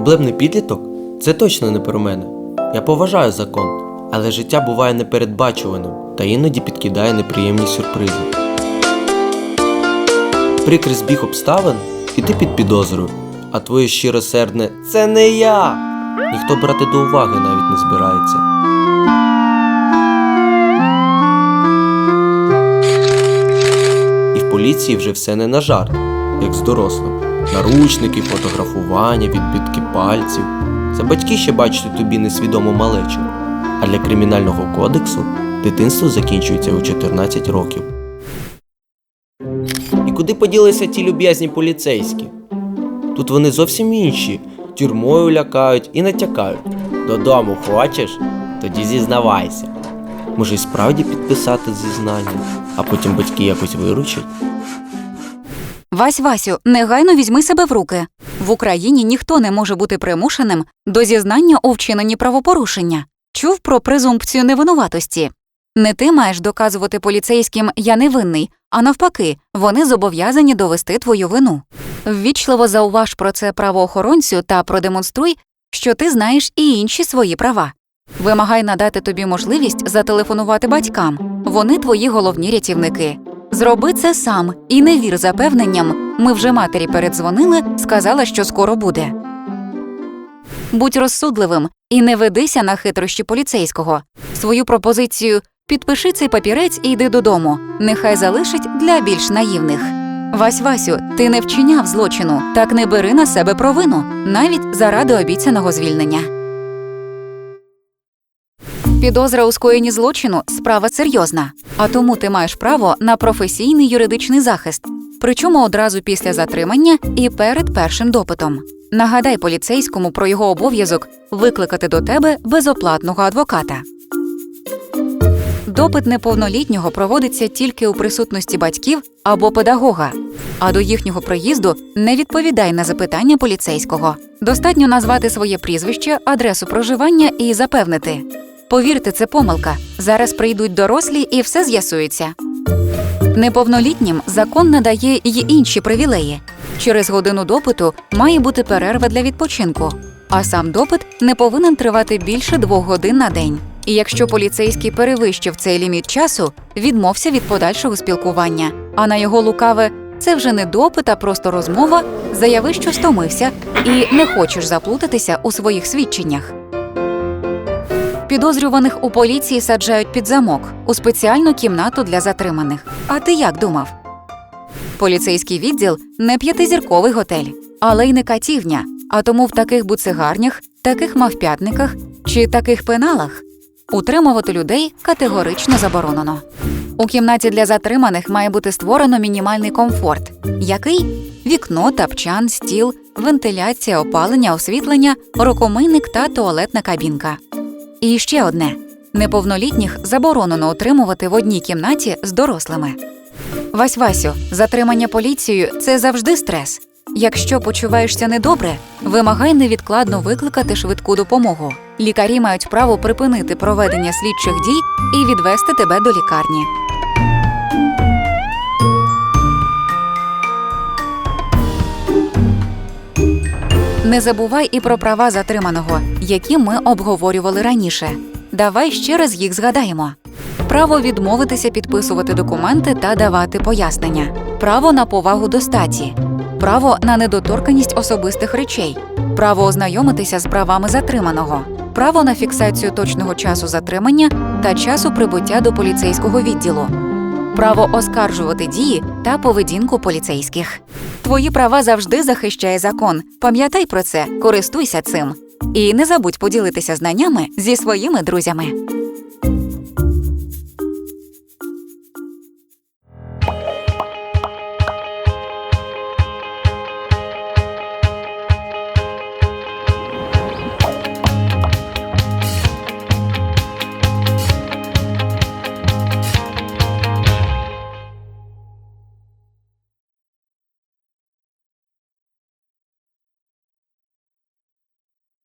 Проблемний підліток це точно не про мене. Я поважаю закон, але життя буває непередбачуваним та іноді підкидає неприємні сюрпризи. Прикрий збіг обставин і ти під підозрою, а твоє щиросердне це не я. Ніхто брати до уваги навіть не збирається. І в поліції вже все не на жарт, як з дорослим. Наручники, фотографування, відбитки пальців. Це батьки ще бачать тобі несвідому малечу. А для кримінального кодексу дитинство закінчується у 14 років. І куди поділися ті люб'язні поліцейські? Тут вони зовсім інші, тюрмою лякають і натякають. Додому хочеш? Тоді зізнавайся. Може, й справді підписати зізнання, а потім батьки якось виручать. Вась Васю, негайно візьми себе в руки. В Україні ніхто не може бути примушеним до зізнання у вчиненні правопорушення. Чув про презумпцію невинуватості. Не ти маєш доказувати поліцейським я невинний, а навпаки, вони зобов'язані довести твою вину. Ввічливо зауваж про це правоохоронцю та продемонструй, що ти знаєш і інші свої права. Вимагай надати тобі можливість зателефонувати батькам. Вони твої головні рятівники. Зроби це сам і не вір запевненням. Ми вже матері передзвонили, сказала, що скоро буде. Будь розсудливим і не ведися на хитрощі поліцейського. Свою пропозицію підпиши цей папірець і йди додому. Нехай залишить для більш наївних. Вась Васю, ти не вчиняв злочину, так не бери на себе провину, навіть заради обіцяного звільнення. Підозра у скоєнні злочину справа серйозна, а тому ти маєш право на професійний юридичний захист, причому одразу після затримання і перед першим допитом. Нагадай поліцейському про його обов'язок викликати до тебе безоплатного адвоката. Допит неповнолітнього проводиться тільки у присутності батьків або педагога, а до їхнього приїзду не відповідай на запитання поліцейського. Достатньо назвати своє прізвище, адресу проживання і запевнити. Повірте, це помилка. Зараз прийдуть дорослі і все з'ясується. Неповнолітнім закон надає й інші привілеї. Через годину допиту має бути перерва для відпочинку, а сам допит не повинен тривати більше двох годин на день. І якщо поліцейський перевищив цей ліміт часу, відмовся від подальшого спілкування. А на його лукаве це вже не допит, а просто розмова, заяви, що стомився, і не хочеш заплутатися у своїх свідченнях. Підозрюваних у поліції саджають під замок у спеціальну кімнату для затриманих. А ти як думав? Поліцейський відділ не п'ятизірковий готель, але й не катівня. А тому в таких буцегарнях, таких мавп'ятниках чи таких пеналах утримувати людей категорично заборонено. У кімнаті для затриманих має бути створено мінімальний комфорт, який вікно, тапчан, стіл, вентиляція, опалення, освітлення, рукомийник та туалетна кабінка. І ще одне: неповнолітніх заборонено утримувати в одній кімнаті з дорослими. Вась Васю, затримання поліцією це завжди стрес. Якщо почуваєшся недобре, вимагай невідкладно викликати швидку допомогу. Лікарі мають право припинити проведення слідчих дій і відвести тебе до лікарні. Не забувай і про права затриманого, які ми обговорювали раніше. Давай ще раз їх згадаємо. Право відмовитися підписувати документи та давати пояснення, право на повагу до статі, право на недоторканість особистих речей, право ознайомитися з правами затриманого, право на фіксацію точного часу затримання та часу прибуття до поліцейського відділу, право оскаржувати дії та поведінку поліцейських. Твої права завжди захищає закон. Пам'ятай про це, користуйся цим. І не забудь поділитися знаннями зі своїми друзями.